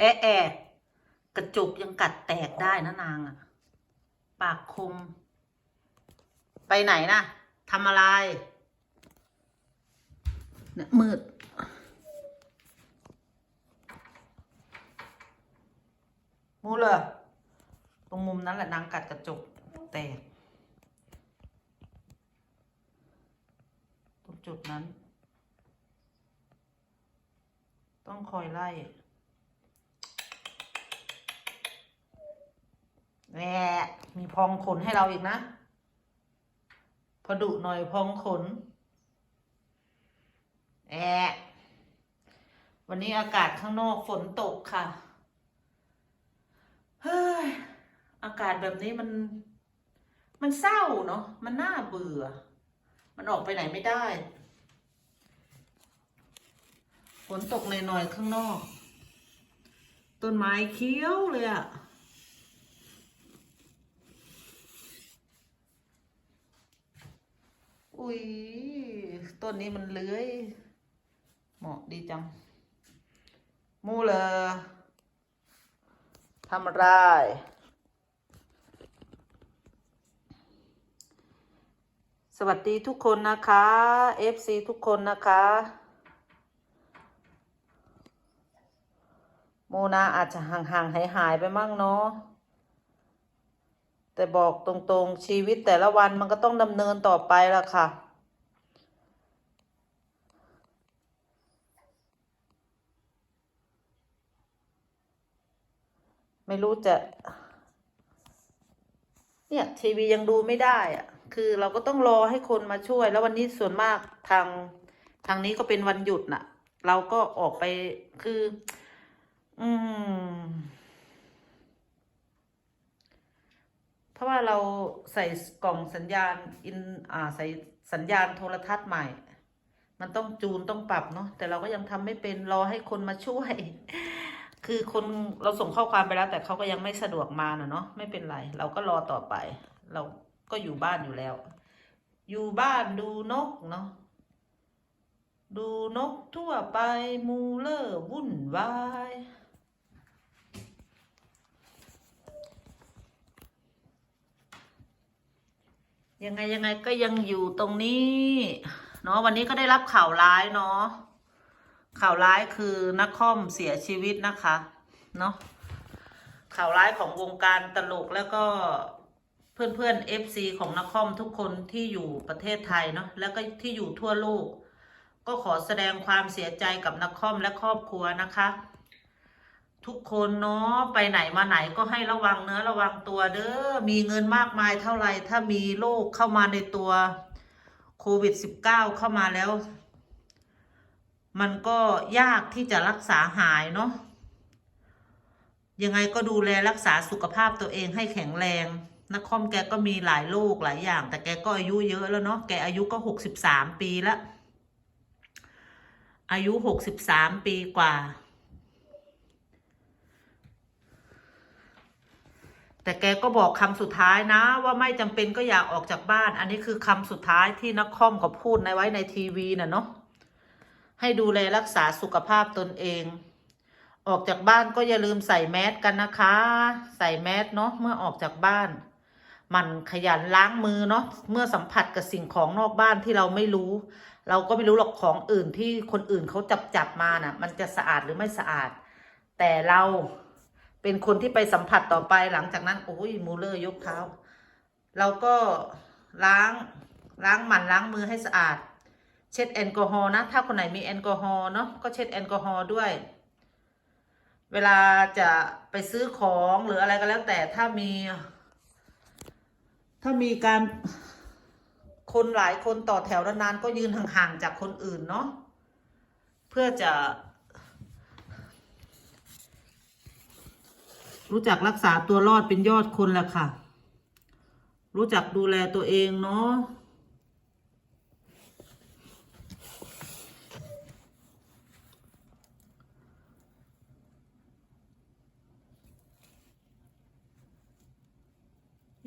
แอะแอะกระจุกยังกัดแตกได้นะนางอะปากคม ไปไหนนะทำอะไรเนี่ยมืด มูเลยตรงมุมนั้นแหละนางกัดกระจกแตกตรงจุดนั้น ต้องคอยไล่ แหวะมีพองขนให้เราอีกนะ พอดุหน่อยพองขนแอะวันนี้อากาศข้างนอกฝนตกค่ะ เฮ้ย อากาศแบบนี้มัน มันเศร้าเนาะ มันน่าเบื่อ มันออกไปไหนไม่ได้ ฝนตกหน่อยๆข้างนอก ต้นไม้เขียวเลยอะอุ้ย ต้นนี้มันเลื้อยเหมาะดีจัง มูเลยทำอะไรสวัสดีทุกคนนะคะ FC ทุกคนนะคะ โมนาอาจจะห่างๆหายหายๆไปมั่งเนาะแต่บอกตรงๆชีวิตแต่ละวันมันก็ต้องดำเนินต่อไปละค่ะ ไม่รู้จะ เนี่ย ทีวียังดูไม่ได้อะคือเราก็ต้องรอให้คนมาช่วย แล้ววันนี้ส่วนมากทางทางนี้ก็เป็นวันหยุดน่ะ เราก็ออกไปคือ อืม เพราะว่าเราใส่กล่องสัญญาณ อิน อ่า ใส่สัญญาณโทรทัศน์ใหม่ มันต้องจูนต้องปรับเนาะแต่เราก็ยังทำไม่เป็นรอให้คนมาช่วย คือคนเราส่งข้อความไปแล้ว แต่เขาก็ยังไม่สะดวกมาน่ะเนาะไม่เป็นไร เราก็รอต่อไป เราก็อยู่บ้านอยู่แล้ว อยู่บ้านดูนกเนาะดูนกทั่วไปมูเลอร์วุ่นวายยังไงยังไงก็ยังอยู่ตรงนี้ เนาะวันนี้ก็ได้รับข่าวร้ายเนาะ ข่าวร้ายคือนักคอมเสียชีวิตนะคะเนาะข่าวร้ายของวงการตลกแล้วก็เพื่อนเพื่อนเอฟซีของนักคอมทุกคนที่อยู่ประเทศไทยเนาะแล้วก็ที่อยู่ทั่วโลก ก็ขอแสดงความเสียใจกับนักคอมและครอบครัวนะคะ ทุกคนเนาะไปไหนมาไหนก็ให้ระวังเนื้อระวังตัวเด้อมีเงินมากมายเท่าไหร่ถ้ามีโรคเข้ามาในตัวโควิด -19 เข้ามาแล้ว มันก็ยากที่จะรักษาหายเนาะยังไงก็ดูแลรักษาสุขภาพตัวเองให้แข็งแรงนักคอมแกก็มีหลายโรคหลายอย่าง แต่แกก็อายุเยอะแล้วเนาะแกอายุก็หกสิบสามปีแล้วอายุหกสิบสามปีกว่า แต่แกก็บอกคำสุดท้ายนะ ว่าไม่จำเป็นก็อยากออกจากบ้าน อันนี้คือคำสุดท้ายที่นักคอมเขาพูดในไว้ในทีวีน่ะเนาะ ให้ดูแลรักษาสุขภาพตนเอง ออกจากบ้านก็อย่าลืมใส่แมสกันนะคะ ใส่แมสเนาะเมื่อออกจากบ้าน มันขยันล้างมือเนาะเมื่อสัมผัสกับสิ่งของนอกบ้านที่เราไม่รู้ เราก็ไม่รู้หรอกของอื่นที่คนอื่นเขาจับจับมาน่ะ มันจะสะอาดหรือไม่สะอาด แต่เราเป็นคนที่ไปสัมผัสต่อไปหลังจากนั้นโอ้ยมูเลอร์ยกเท้า เราก็ล้างล้างมันล้างมือให้สะอาด เช็ดแอลกอฮอล์นะ ถ้าคนไหนมีแอลกอฮอล์เนาะก็เช็ดแอลกอฮอล์ด้วย เวลาจะไปซื้อของหรืออะไรก็แล้วแต่ถ้ามี ถ้ามีการคนหลายคนต่อแถวนานๆก็ยืนห่างๆจากคนอื่นเนาะเพื่อจะ รู้จักรักษาตัวรอดเป็นยอดคนแหละค่ะ รู้จักดูแลตัวเองเนาะ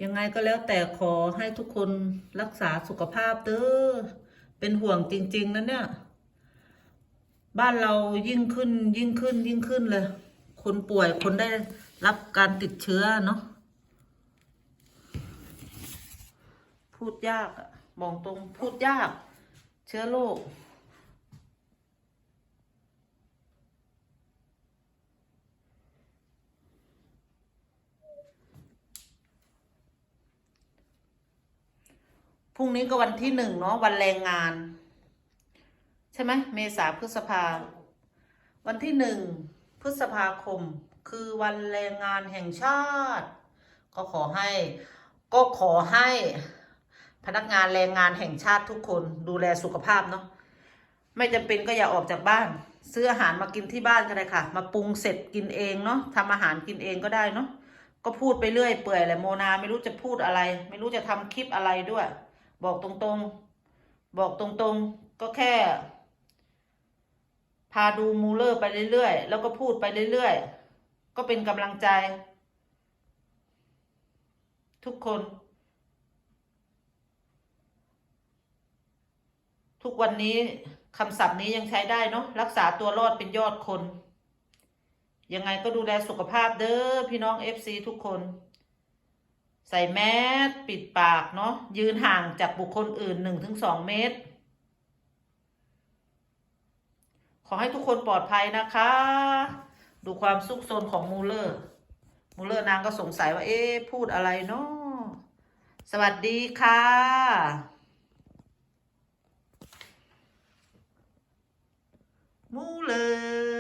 ยังไงก็แล้วแต่ขอให้ทุกคนรักษาสุขภาพเด้อเป็นห่วงจริง ๆนะเนี่ย บ้านเรายิ่งขึ้นยิ่งขึ้นยิ่งขึ้นเลยคคนป่วยคนได้รับการติดเชื้อเนาะพูดยากอะบอกตรงพูดยาก เชื้อโรค รุ่งนี้ก็วันที่หนึ่งเนาะวันแรงงาน ใช่ไหมเมษาพฤษภา วันที่หนึ่งพฤษภาคม คือวันแรงงานแห่งชาติ ก็ขอให้ก็ขอให้พนักงานแรงงานแห่งชาติทุกคนดูแลสุขภาพเนาะไม่จำเป็นก็อย่าออกจากบ้าน ซื้ออาหารมากินที่บ้านก็ได้ค่ะ มาปรุงเสร็จกินเองเนาะทำอาหารกินเองก็ได้เนาะก็พูดไปเรื่อยเปื่อยแหละโมนาไม่รู้จะพูดอะไร ไม่รู้จะทำคลิปอะไรด้วย บอกตรงๆ บอกตรงๆ ก็แค่ พาดูมูเลอร์ไปเรื่อยๆ แล้วก็พูดไปเรื่อยๆ ก็เป็นกำลังใจ ทุกคน ทุกวันนี้คำศัพท์นี้ยังใช้ได้เนาะรักษาตัวรอดเป็นยอดคน ยังไงก็ดูแลสุขภาพเด้อพี่น้องเอฟซีทุกคน ใส่แมสปิดปากเนาะยืนห่างจากบุคคลอื่นหนึ่งถึงสองเมตร ขอให้ทุกคนปลอดภัยนะคะ ดูความซุกซนของมูเลอร์ มูเลอร์นางก็สงสัยว่า เอ๊พูดอะไรเนาะสวัสดีค่ะ มูเลอร์